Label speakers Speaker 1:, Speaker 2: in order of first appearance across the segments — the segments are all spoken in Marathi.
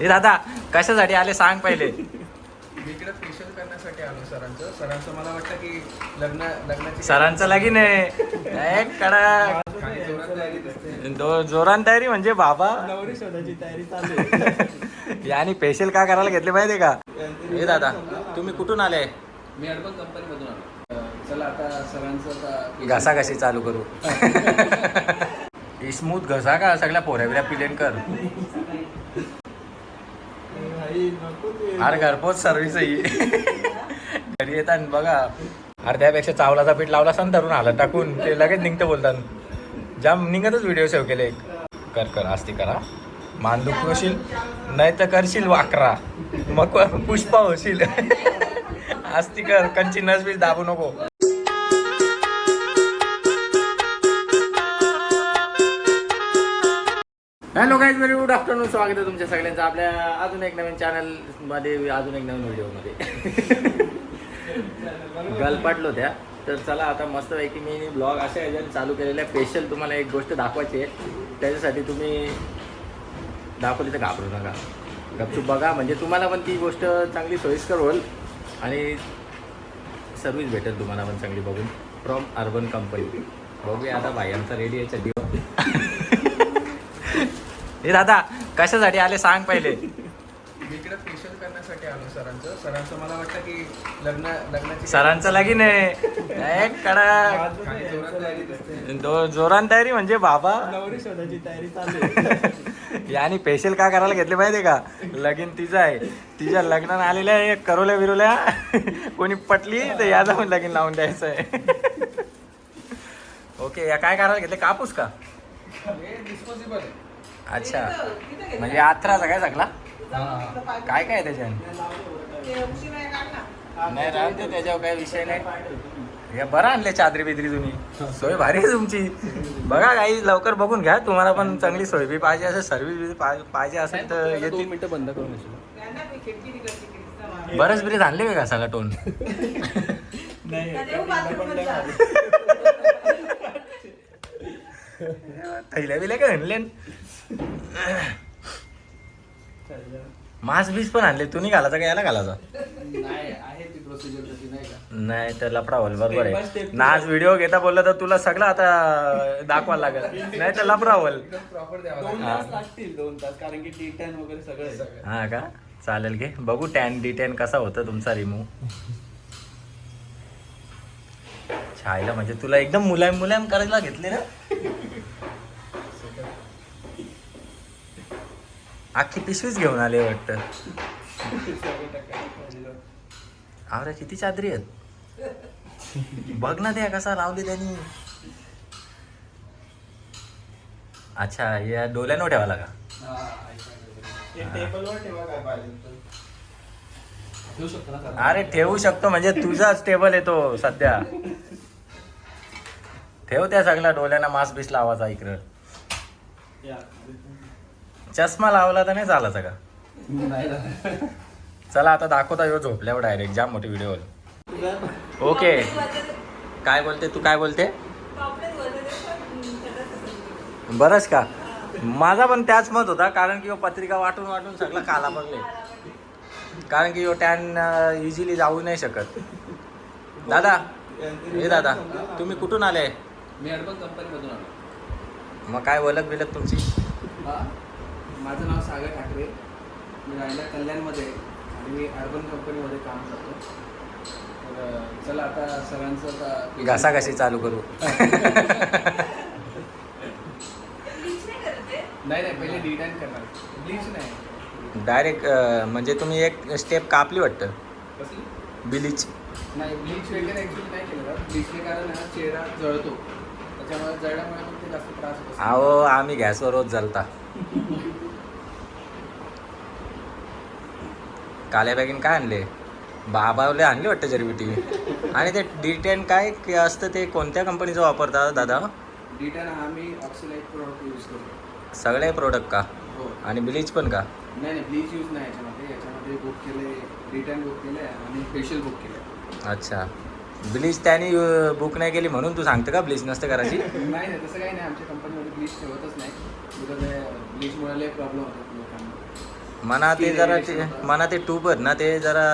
Speaker 1: हे दादा कशासाठी आले? सांग पहिले.
Speaker 2: मी इकडे फेशियल करण्यासाठी आलो सरांचं. सरांचं मला वाटतं की लग्न लग्नाची
Speaker 1: सरांचं लगीन आहे. एक कडा जोरान तयारी म्हणजे बाबा.
Speaker 3: नवरी तयारी चालू आहे.
Speaker 1: आणि पेशल का करायला घेतले माहितीये का? हे दादा तुम्ही कुठून आले?
Speaker 2: मी अर्बन कंपनीमधून आलो. चला आता सरांचं आता
Speaker 1: घसा कशी चालू करू. स्मूथ घसा का सगळ्या पोऱ्या बिऱ्या पिलेन कर
Speaker 3: भाई नको ते
Speaker 1: अरे घरपोच सर्व्हिस आहे घरी येतात बघा अरे त्यापेक्षा चावलाचा पीठ लावला असं धरून आलं टाकून ते लगेच निघतं बोलतात जाम निघतच व्हिडिओ सेव्ह केले कर कर आस्ती करा. मान दुख होशील नाही तर करशील वाकरा. मग पुष्पा होशील. आस्ती कर कंची नस बीस दाबू नको. Hello guys very good afternoon स्वागत आहे तुमच्या सगळ्यांचं आपल्या अजून एक नवीन चॅनलमध्ये अजून एक नवीन व्हिडिओमध्ये गलपाटलो त्या तर चला आता मस्तपैकी मी ब्लॉग अशा ह्याच्यात चालू केलेला आहे. स्पेशल तुम्हाला एक गोष्ट दाखवायची आहे. त्याच्यासाठी तुम्ही दाखवली तर घाबरू नका. गपचूप बघा. म्हणजे तुम्हाला पण ती गोष्ट चांगली सोयीस्कर होईल आणि सर्व्हिस भेटेल तुम्हाला पण चांगली बघून. फ्रॉम अर्बन कंपनी बघूया आता भाई रेडी आहे चड्डी. हे दादा कशासाठी आले? सांग पहिले.
Speaker 2: मी इकडे फेशियल करण्यासाठी आलो सरांचं. सरांचं मला वाटतं की लग्न लग्नाची
Speaker 1: सरांचं लगीन आहे. एक कडा
Speaker 2: जोरात तयारी दिसते
Speaker 1: दो जोरान तयारी म्हणजे बाबा.
Speaker 3: नवरी शोधाची तयारी चालू आहे.
Speaker 1: आणि पेशल का करायला घेतले माहितीये का? लगीन तिचं आहे. तिच्या लग्नात आलेल्या आहे करोल्या बिरोल्या. कोणी पटली तर या जाऊन लगीन लावून द्यायचं आहे. ओके या काय करायला घेतले? कापूस का?
Speaker 2: हे आहे.
Speaker 1: अच्छा. म्हणजे आत्राचा काय सगळा? काय काय आहे त्याच्यात? नाही राहून दे त्याच्यावर काही विषय नाही. हे बरं आणले चादरी बिदरी तुम्ही. सोय भारी आहे तुमची. बघा काही लवकर बघून घ्या. तुम्हाला पण चांगली सोय बी पाहिजे असेल सर्व्हिस पाहिजे असेल तर
Speaker 2: दोन
Speaker 1: येतील.
Speaker 2: मिनिटं बंद करून
Speaker 1: बरंच ब्रिज आणले का सगळा टोन
Speaker 3: नाही
Speaker 1: थैल्या बिल्या काय आणले मास बीस पण आणले. तुम्ही घालायचा का याला घालायचा?
Speaker 2: नाही ती नाही
Speaker 1: नाही तर लफडा होईल बरोबर आहे. ना आज व्हिडिओ घेता बोललं तर तुला सगळं आता दाखवायला लागेल. नाही तर लफडा होईल
Speaker 2: एकदम प्रॉपर द्यावा
Speaker 3: दोन
Speaker 2: लागेल.
Speaker 1: हा.
Speaker 3: तास लागतील दोन तास कारण की.
Speaker 1: हा चालेल घे. बघू टॅन डी टेन कसा होतं तुमचा रिमूव्ह छायला म्हणजे तुला एकदम मुलायम मुलायम करायला घेतले ना? अख्खी पिशवीच घेऊन आले वाटतं. अरे किती चादरी आहेत? बघ ना त्या कसा लावली त्यांनी. अच्छा या डोल्यानं का
Speaker 3: ठेवा
Speaker 2: सर
Speaker 1: अरे ठेवू शकतो म्हणजे तुझाच टेबल येतो सध्या. ठेव त्या सगळ्या डोल्याना मास बीस लावायचा इकडं. चष्मा लावला तर नाही चालायचा का. चला आता दाखवता येऊ झोपल्यावर डायरेक्ट जाम मोठी व्हिडिओ ओके काय बोलते तू काय बोलते? बरंच का? माझा पण त्याच मत होता कारण की पत्रिका वाटून वाटून सगळं काला पडले कारण की टॅन इझिली जाऊ नाही शकत. दादा हे दादा तुम्ही कुठून आले? मग काय ओळख बिलक तुमची
Speaker 2: माझं नाव सागर ठाकरे. मी राहिला कल्याणमध्ये आणि मी अर्बन कंपनीमध्ये काम करतो. तर चला आता सरांचं आता
Speaker 1: घसा कशी चालू करू.
Speaker 2: नाही नाही पहिले डिटाईन करणार. ब्लीच नाही.
Speaker 1: डायरेक्ट म्हणजे तुम्ही एक स्टेप कापली वाटतं?
Speaker 2: कसली?
Speaker 1: बिलीच
Speaker 2: नाही ब्लीच वगैरे ॲक्च्युली नाही केलं का ब्लीचने कारण ना चेहरा जळतो. त्याच्यामुळे जळल्यामुळे ते जास्त त्रास होतो.
Speaker 1: अहो आम्ही गॅसवर रोज जलता. काल्या बॅगीन काय आणले? बाबावले आणले वाटतं जरी टी आणि ते डी टेन काय असतं ते कोणत्या कंपनीचं वापरता दादा?
Speaker 2: डिटाईन हा मी ऑक्सिलाईट प्रोडक्ट यूज करतो.
Speaker 1: सगळे प्रोडक्ट का?
Speaker 2: हो.
Speaker 1: आणि ब्लीच पण का?
Speaker 2: नाही नाही ब्लीच यूज नाही याच्यामध्ये. याच्यामध्ये बुक केले डिटाईन बुक केलं आणि फेशियल बुक केलं.
Speaker 1: अच्छा. ब्लीच त्याने बुक नाही केली म्हणून तू सांगते का ब्लीच नसते करायची?
Speaker 2: नाही नाही तसं काही नाही. आमच्या कंपनीमध्ये ब्लीच ठेवतच नाही. ब्लीचमुळे प्रॉब्लेम लोकांना
Speaker 1: मना ते जरा ते मना ते ट्यूबर ना ते जरा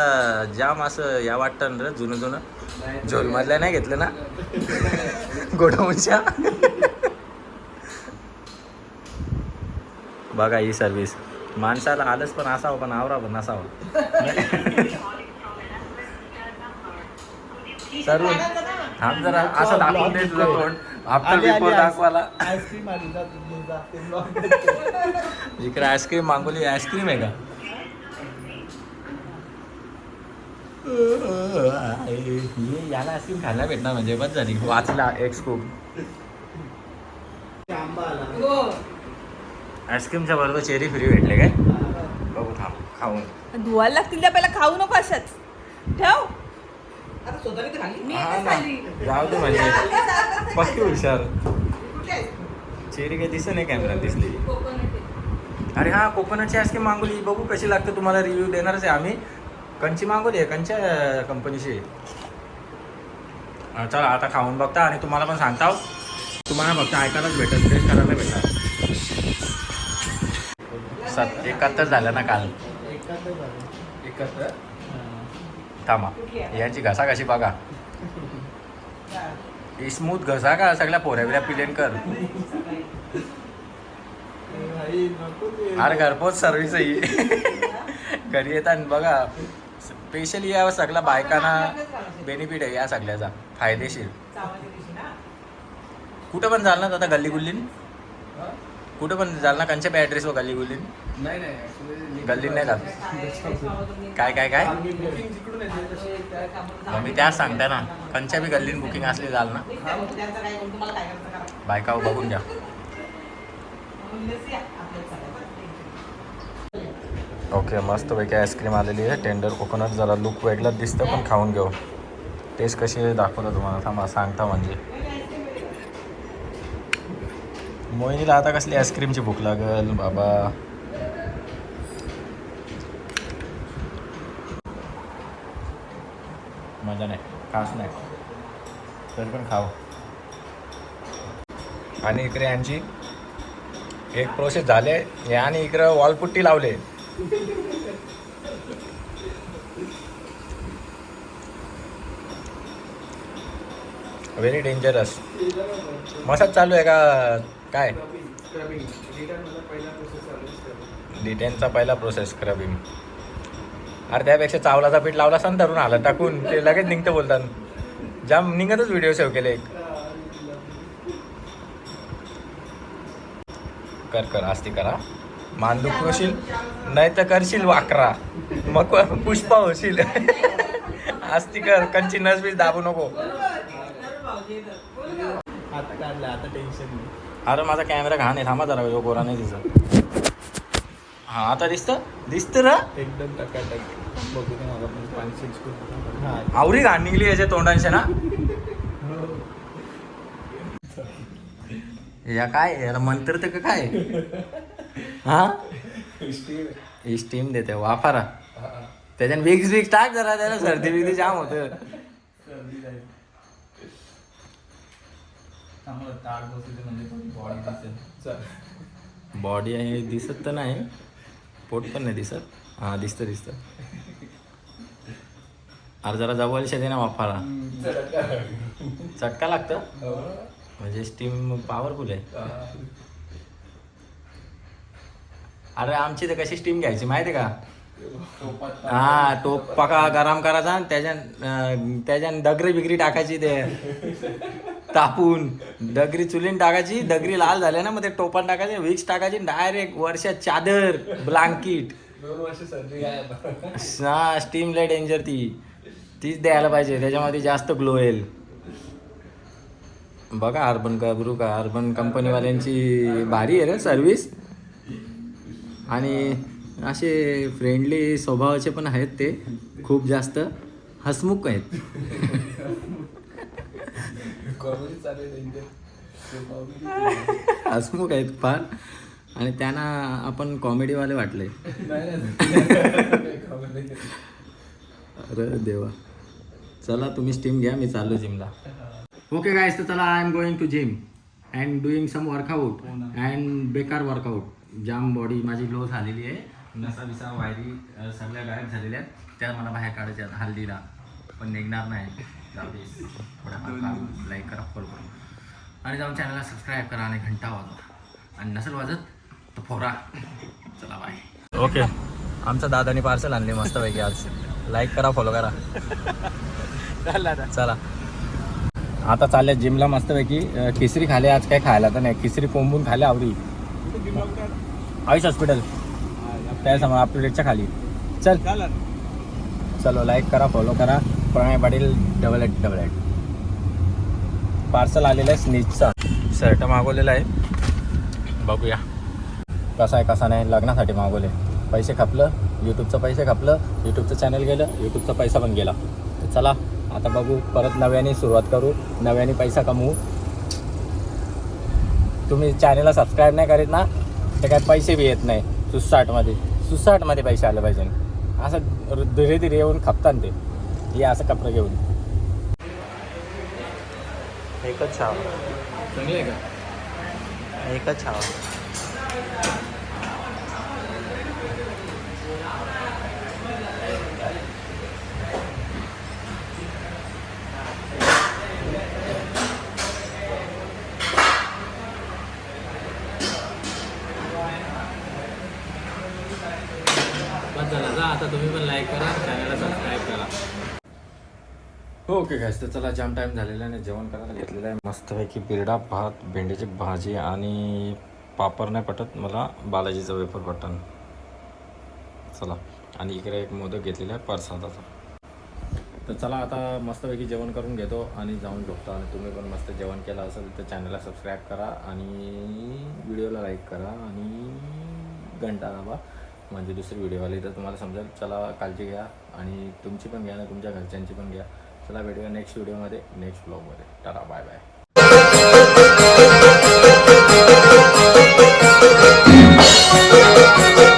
Speaker 1: जाम असं या वाटतं ना रे जुनं जुनं. झोलमधल्या नाही घेतलं ना? गोडाऊनच्या? बघा ही सर्विस माणसाला आलंच पण असावं पण आवरा पण नसावं. सर्व थांब जरा असं दाखवून दे तुझं तोंड. आफ्टर बिफोर दाखवायला.
Speaker 3: आईस्क्रीम आली जा जा ते ब्लॉग
Speaker 1: इकडे आईस्क्रीम मागवली आईस्क्रीम आहे का? ये याला आईस्क्रीम खायला भेटणार म्हणजे बस झाली. वाचला एक स्कूप
Speaker 3: आंबा आला
Speaker 1: आईस्क्रीमच्या बरोबर चेरी फ्री भेटले काय? बघू थांब खाऊन.
Speaker 4: धुवायला लागतील त्या पहिला खाऊ नको अशाच. ठेव.
Speaker 2: आता स्वतःने तर खाल्ली.
Speaker 4: मी
Speaker 1: हा
Speaker 4: एकच
Speaker 1: ना.
Speaker 4: खाल्ली.
Speaker 1: जाऊ दे म्हणजे. पक्की हुशार. चेरी काही दिसत नाही कॅमेरात दिसली.
Speaker 4: कोकोनट आहे.
Speaker 1: अरे हा कोकोनटची आईस्क्रीम मागवली. बघू कशी लागते तुम्हाला रिव्ह्यू देणारच आहे आम्ही. कंची मागवली आहे कंच्या कंपनीची हा, चला आता खाऊन बघता आणि तुम्हाला पण सांगता हो. तुम्हाला फक्त ऐकायलाच भेटेल टेस्ट करायला भेटणार सत एकाहत्तर झालं ना काल.
Speaker 3: एकाहत्तर झालं.
Speaker 2: एकत्र
Speaker 1: थांबा. यांची घसा कशी बघा स्मूथ घसा का सगळ्या पोऱ्या बिऱ्या पिलेन कर. अरे घरपोच सर्विस आहे ही. घरी येतात बघा. स्पेशली या सगळ्या बायकांना बेनिफिट आहे या सगळ्याचा. फायदेशीर. कुठं पण झालं ना दादा गल्ली गुल्लीन? कुठं पण जाल ना कंच्या ॲड्रेस व गल्ली गुल्लीन?
Speaker 2: नाही नाही
Speaker 1: गल्लीत नाही जात. काय काय काय? मी त्याच सांगता ना कंच्या बी गल्लीन बुकिंग असली जाल ना. बायका बघून घ्या. ओके मस्त पैकी आईस्क्रीम आलेली आहे. टेंडर कोकोनट जरा लुक वेगळाच दिसतं पण खाऊन घेऊ. टेस्ट कशी दाखवतो तुम्हाला. थांबा सांगता म्हणजे. मोहिनीला आता कसली आईस्क्रीमची भूक लागल बाबा? मजा नाही खास नाही. तरी पण खाऊ. आणि इकडे यांची एक प्रोसेस झाले. हे आणि इकडं वॉलपुट्टी लावले. व्हेरी डेंजरस मसाज चालू आहे का? काय. डिटेनचा पहिला प्रोसेस स्क्रबिंग अरे त्यापेक्षा चावलाचा पीठ लावला असता ना धरून आलं टाकून. ते लगेच निघतं बोलतात जाम निघतच व्हिडिओ सेव्ह केले एक. कर कर आस्ती करा. मानदुख होशील नाही तर करशील वाकरा. मग पुष्पा होशील. आस्ती कर कंची नस बीस दाबू नको.
Speaker 3: आता काढलं आता टेन्शन नाही.
Speaker 1: अरे माझा कॅमेरा घाण आहे थांबा जरा यो गोरा नाही दिसत. हा आता दिसतं? दिसतं र?
Speaker 3: एकदम टकाटक. हा.
Speaker 1: आवरी घाण निघली याच्या तोंडांच्या ना? या काय याला मंत्र तर का काय? हा? स्टीम देते वाफारा. त्याच्यात विक्स विक्स टाक जरा त्याला सर्दी बिर्दी जाम होत.
Speaker 3: चांगलं वाटत असेल. म्हणजे बॉडी
Speaker 1: आहे दिसत तर नाही. पोट पण नाही दिसत. हा दिसतं दिसतं. अरे जरा जवळ दे ना वाफारा चटका लागतं? म्हणजे स्टीम पॉवरफुल आहे. अरे आमची तर कशी स्टीम घ्यायची माहिती आहे का? हा टोप पका गरम करायचा आणि त्याच्यान त्याच्यान दगरी बिगरी टाकायची ते. तापून. दगरी चुलीन टाकायची दगरी लाल झाल्या ना मग ते टोपात टाकायचे विक्स टाकायची डायरेक्ट वर्षात चादर ब्लँकेट
Speaker 2: वर्ष
Speaker 1: हा स्टीम लय डेंजर ती. तीच द्यायला पाहिजे त्याच्यामध्ये जास्त ग्लो येईल. बघा अर्बन का ब्रू का अर्बन कंपनीवाल्यांची भारी आहे रे सर्विस आणि असे फ्रेंडली स्वभावाचे पण आहेत ते खूप जास्त. हसमुख आहेत.
Speaker 2: कॉमेडी
Speaker 1: हसमुख आहेत फार. आणि त्यांना आपण कॉमेडीवाले वाटले. अरे देवा. चला तुम्ही स्टीम घ्या मी चाललो जिमला ओके गायस तर चला I am going to gym and doing some workout and बेकार वर्कआउट जाम बॉडी माझी लो झालेली आहे. नसा बिसा वायरी सगळ्या गायब झालेल्या आहेत. त्या मला बाहेर काढायच्या हल्दीला पण निघणार नाही. जाऊ दे थोड्या लाईक करा फॉलो करा. आणि जाऊन चॅनलला सबस्क्राईब करा आणि घंटा वाजवा. आणि नसेल वाजत तर फोरा. चला बाय ओके. आमच्या दादानी पार्सल आणले मस्तपैकी आज. लाईक करा फॉलो करा. चला. आता चालल्या जिमला मस्तपैकी. खिचडी खाले आज काय खायला तर नाही. खिचडी कोंबून खाले आवडी. आयुष हॉस्पिटल त्यासमोर अपडेटच्या खाली. चल. चलो लाईक करा फॉलो करा. Pranay Patil double eight double eight parcel आलेलं आहे स्नीचचा शर्ट मागवलेला आहे. बघूया. कसा आहे कसा नाही लग्नासाठी मागवले. पैसे खपलं यूट्यूबचं पैसे खपलं यूट्यूबचं चॅनल गेलं यूट्यूबचा पैसा पण गेला. तर चला आता बघू परत नव्याने सुरुवात करू नव्याने पैसा कमवू. तुम्ही चॅनलला सबस्क्राईब नाही करीत ना तर काय पैसे बी येत नाही सुसाटमध्ये. सुसाटमध्ये पैसे आले पाहिजे. असं धीरे धीरे येऊन खपतात ते. हे असं कपडे घेऊन.
Speaker 3: एकच छाव.
Speaker 1: चांगले आहे का?
Speaker 3: एकच छाव.
Speaker 1: बस झाला जा आता तुम्ही पण लाईक करा चॅनलला हो, ओके गॅस तर चला जाम टाईम झालेला आहे आणि जेवण करायला घेतलेलं आहे. मस्तपैकी बिरडा भात भेंडीची भाजी आणि पापड नाही पटत. मला बालाजीचं वेपर पटन. चला. आणि इकडे एक मोदक घेतलेला आहे प्रसादाचा. तर चला आता मस्तपैकी जेवण करून घेतो आणि जाऊन झोपतो. आणि तुम्ही पण मस्त जेवण केलं असेल तर चॅनलला सबस्क्राईब करा आणि व्हिडिओला लाईक करा आणि घंटा दाबा. म्हणजे दुसरी व्हिडिओ आली तर तुम्हाला समजेल. चला काळजी घ्या आणि तुमची पण घ्या ना तुमच्या घरच्यांची पण घ्या. चला भेटूया नेक्स्ट व्हिडिओमध्ये नेक्स्ट ब्लॉगमध्ये tata bye bye Thank you.